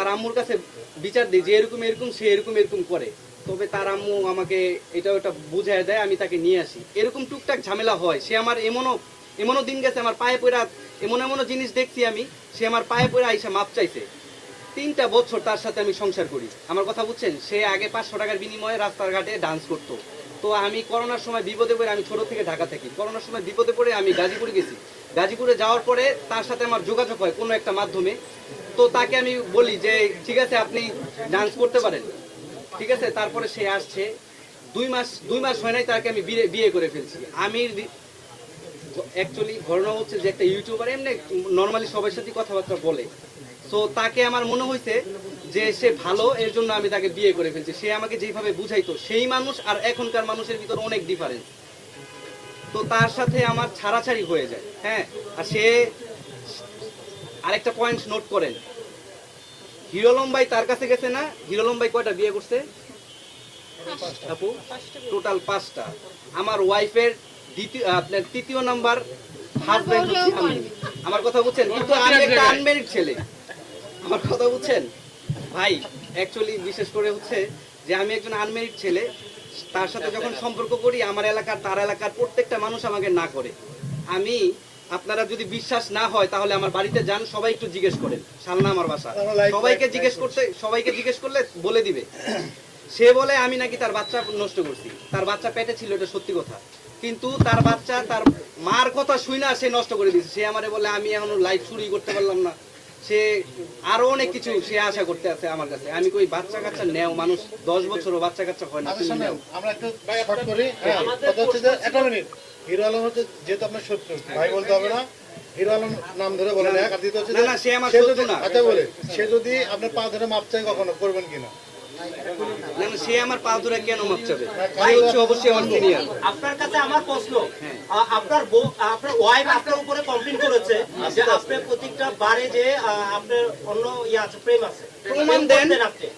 তার আম্মুর কাছে বিচার দিই, যে এরকম এরকম, সে এরকম এরকম করে। তবে তার আম্মু আমাকে এটা ওটা বুঝায় দেয়, আমি তাকে নিয়ে আসি। এরকম টুকটাক ঝামেলা হয়। সে আমার এমনও এমনও দিন গেছে, আমার পায়ে পড়া এমন এমনও জিনিস দেখছি আমি, সে আমার পায়ে পড়ে আইসা মাপ চাইছে। তিনটা বছর তার সাথে আমি সংসার করি। আমার কথা বুঝছেন? সে আগে পাঁচশো টাকার বিনিময়ে রাস্তাঘাটে ডান্স করতো। তো আমি করোনার সময় বিপদে পড়ে আমি ছোট থেকে ঢাকা থাকি। করোনার সময় বিপদে পড়ে আমি গাজীপুরে গেছি। গাজীপুরে যাওয়ার পরে তার সাথে আমার যোগাযোগ হয় কোনো একটা মাধ্যমে। তো তাকে আমি বলি যে, ঠিক আছে, আপনি ডান্স করতে পারেন। ঠিক আছে, তারপরে সে আসছে। দুই মাস দুই মাস হয় নাই তাকে আমি বিয়ে করে ফেলছি। আমি অ্যাকচুয়ালি ঘটনা হচ্ছে যে একটা ইউটিউবার এমনি নর্মালি সবার সাথে কথাবার্তা বলে। সো তাকে আমার মনে হয়েছে যে সে ভালো এর জন্য আমি তাকে বিয়ে করে ফেলছি। সে আমাকে যেভাবে বুঝাইতো সেই মানুষ আর এখনকার মানুষের ভিতর অনেক ডিফারেন্স তো তার সাথে আমার ছাড়াছাড়ি হয়ে যায় হ্যাঁ? আর সে আরেকটা পয়েন্ট নোট করেন হিরোলম ভাই তার কাছে গেছে না? হিরোলম ভাই কয়টা বিয়ে করছে? আপু টোটাল পাঁচটা। আমার ওয়াইফের দ্বিতীয় আপনার তৃতীয় নাম্বার হাজবেন্ড হচ্ছে আমার কথা বুঝছেন? কিন্তু আমি একটা আনমেরিড ছেলে। আমার কথা বুঝছেন? ভাই অ্যাকচুয়ালি বিশেষ করে হচ্ছে যে আমি একজন আনমেরিড ছেলে তার সাথে যখন সম্পর্ক করি আমার এলাকার তার এলাকার প্রত্যেকটা মানুষ আমাকে না করে। আমি আপনারা যদি বিশ্বাস না হয় তাহলে আমার বাড়িতে যান সবাই একটু জিজ্ঞেস করেন। সালনা আমার বাসা। সবাইকে জিজ্ঞেস করতে সবাইকে জিজ্ঞেস করলে বলে দিবে। সে বলে আমি নাকি তার বাচ্চা নষ্ট করছি। তার বাচ্চা পেটে ছিল এটা সত্যি কথা। কিন্তু তার বাচ্চা তার মার কথা শুই না সে নষ্ট করে দিয়েছে। সে আমারে বলে আমি এখনও লাইফ শুরুই করতে পারলাম না। সে আরও অনেক কিছু সে আশা করতে আছে আমার কাছে। আমি কই বাচ্চা কাচ্চা নেও মানুষ দশ বছরও বাচ্চা কাচ্চা হয় না আচ্ছা তুমি নেও। আমরা একটু শর্ট করি হ্যাঁ কথা হচ্ছে যে একটা মিনিট। হিরো আলম হচ্ছে যেহেতু আপনার শত্রু ভাই বলতে হবে না। হিরো আলম নাম ধরে বলে এক আর দ্বিতীয় হচ্ছে না, সে আমার যদি- শত্রু না। আচ্ছা বলে সে যদি আপনার পা ধরে মাপ চাই কখনো করবেন কিনা? না না সে আমার পা ধরে কেন মাপ চাবে হ্যাঁ, ভাই হচ্ছে অবশ্যই আমার সিনিয়র আপনার কাছে আমার প্রশ্ন হ্যাঁ। আপনার আপনার ওয়াইফ আপনার উপরে কমপ্লেন করেছে যে আপনার প্রত্যেকটা বারে যে আপনার অন্য ইয়ে আছে প্রেম আছে। প্রমাণ দেন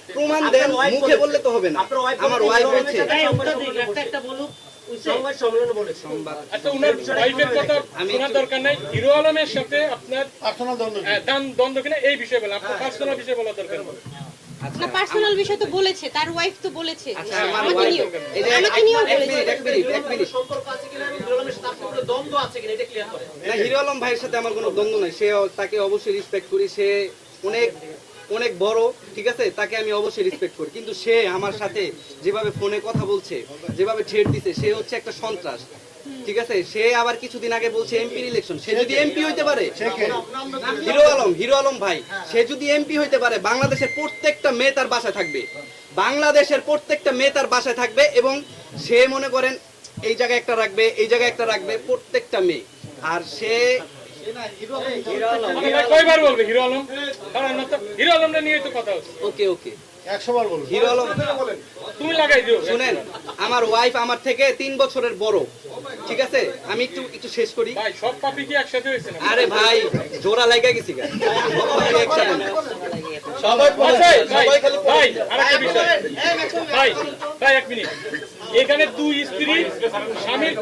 প্রমাণ দেন মুখে বললে তো হবে না। আমার ওয়াইফ হচ্ছে আচ্ছা একটু- দরকার নাই। হিরো আলমের সাথে আপনার দ্বন্দ্ব কি? আহ, কিনা এই বিষয়ে বলেন। আপনার পার্সোনাল বিষয়ে বলা দরকার। আচ্ছা না পার্সোনাল বিষয় তো বলেছে তার ওয়াইফ তো বলেছে। আচ্ছা আমাকে নিয়েও আমাকে নিয়েও বলেছে এক মিনিট এক মিনিট সম্পর্ক আছে কিনা সাথে আপনার কোনো দ্বন্দ্ব আছে কিনা এটা ক্লিয়ার করে না হিরো আলম ভাইয়ের সাথে আমার কোনো দ্বন্দ্ব নাই। সে তাকে অবশ্যই রেসপেক্ট করি। সে অনেক অনেক বড় ঠিক আছে? তাকে আমি অবশ্যই রেসপেক্ট করি। কিন্তু সে আমার সাথে যেভাবে ফোনে কথা বলছে যেভাবে ছেড় দিছে সে হচ্ছে একটা সন্ত্রাস। ঠিক আছে? সে আবার কিছুদিন আগে বলছে এমপি ইলেকশন সে যদি এমপি হইতে পারে হিরো আলম হিরো আলম ভাই সে যদি এমপি হইতে পারে বাংলাদেশের প্রত্যেকটা মেয়ে তার বাসায় থাকবে। বাংলাদেশের প্রত্যেকটা মেয়ে তার বাসায় থাকবে এবং সে মনে করেন এই জায়গায় একটা রাখবে এই জায়গায় একটা রাখবে প্রত্যেকটা মেয়ে। আর সে কয়বার বলবে হিরো আলম? কারণ না তো হিরো আলমটা নিয়ে তো কথা হচ্ছে। ওকে ওকে। একশো বার বলুন। হিরো আলম তুমি লাগাই দিও। শুনেন আমার ওয়াইফ আমার থেকে তিন বছরের বড়। ঠিক আছে? আমি একটু একটু শেষ করি। ভাই সব পাপি কি একসাথে হয়েছে না আরে ভাই জোড়া লাগা গেছি গা। একসাথে না। ভাই ভাই ভাই আরেকটা বিষয়। ভাই ভাই এক মিনিট। এখানে দুই স্ত্রী স্বামীর